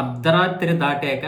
అర్ధరాత్రి దాటాక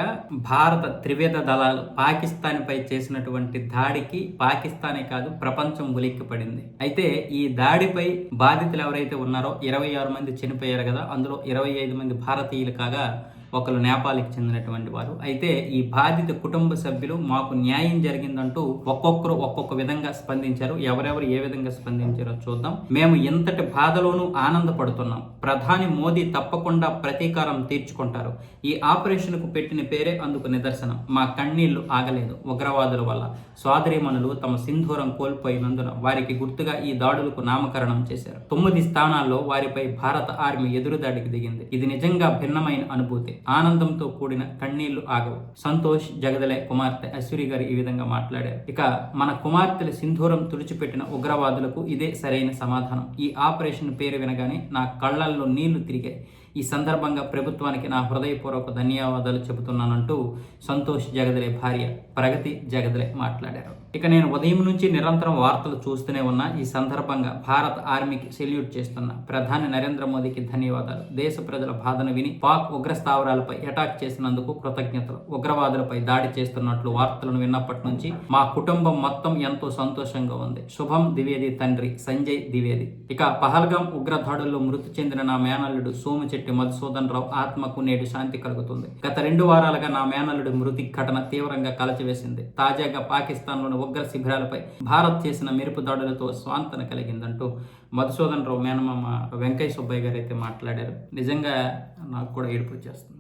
భారత త్రివేద దళాలు పాకిస్తాన్పై చేసినటువంటి దాడికి పాకిస్తానే కాదు ప్రపంచం ఉలిక్కిపడింది. అయితే ఈ దాడిపై బాధితులు ఎవరైతే ఉన్నారో ఇరవై ఆరు మంది చనిపోయారు కదా అందులో ఇరవై ఐదు మంది భారతీయులు కాగా ఒకరు నేపాల్కి చెందినటువంటి వారు. అయితే ఈ బాధిత కుటుంబ సభ్యులు మాకు న్యాయం జరిగిందంటూ ఒక్కొక్కరు ఒక్కొక్క విధంగా స్పందించారు. ఎవరెవరు ఏ విధంగా స్పందించారో చూద్దాం. మేము ఇంతటి బాధలోనూ ఆనందపడుతున్నాం. ప్రధాని మోదీ తప్పకుండా ప్రతీకారం తీర్చుకుంటారు. ఈ ఆపరేషన్కు పెట్టిన పేరే అందుకు నిదర్శనం. మా కన్నీళ్ళు ఆగలేదు ఉగ్రవాదుల వల్ల. సోదరీమణులు తమ సింధూరం కోల్పోయినందున వారికి గుర్తుగా ఈ దాడులకు నామకరణం చేశారు. తొమ్మిది స్థానాల్లో వారిపై భారత ఆర్మీ ఎదురుదాడికి దిగింది. ఇది నిజంగా భిన్నమైన అనుభూతి. ఆనందంతో కూడిన కన్నీళ్ళు ఆగవు. సంతోష్ జగదలే కుమార్తె అశ్వరి గారు ఈ విధంగా మాట్లాడారు. ఇక మన కుమార్తెల సింధూరం తుడిచిపెట్టిన ఉగ్రవాదులకు ఇదే సరైన సమాధానం. ఈ ఆపరేషన్ పేరు వినగానే నా కళ్ళల్లో నీళ్ళు తిరిగాయి. ఈ సందర్భంగా ప్రభుత్వానికి నా హృదయపూర్వక ధన్యవాదాలు చెబుతున్నానంటూ సంతోష్ జగదలే భార్య ప్రగతి జగదలే మాట్లాడారు. ఇక నేను ఉదయం నుంచి నిరంతరం వార్తలు చూస్తూనే ఉన్నా ఈ సందర్భంగా భారత ఆర్మీకి సెల్యూట్ చేస్తున్న ప్రధాని నరేంద్ర మోదీకి ధన్యవాదాలు. దేశ ప్రజల బాధను విని పాక్ ఉగ్ర స్థావరాలపై అటాక్ చేసినందుకు కృతజ్ఞతలు. ఉగ్రవాదులపై దాడి చేస్తున్నట్లు వార్తలను విన్నప్పటి నుంచి మా కుటుంబం మొత్తం ఎంతో సంతోషంగా ఉంది. శుభం ద్వివేది తండ్రి సంజయ్ ద్వివేది. ఇక పహల్గాం ఉగ్రదాడుల్లో మృతి చెందిన నా మేనల్లుడు సోముచెట్టి మధుసూదన్ రావు ఆత్మకు నేడు శాంతి కలుగుతుంది. గత రెండు వారాలుగా నా మేనల్లుడి మృతి ఘటన తీవ్రంగా కలచివేసింది. తాజాగా పాకిస్తాన్లోని ఉగ్ర శిబిరాలపై భారత్ చేసిన మెరుపు దాడులతో స్వాంతన కలిగిందంటూ మధుసూదన్ రావు మేనమామ వెంకయ్య సుబ్బయ్య గారు అయితే మాట్లాడారు. నిజంగా నాకు కూడా ఏడుపు వచ్చేస్తుంది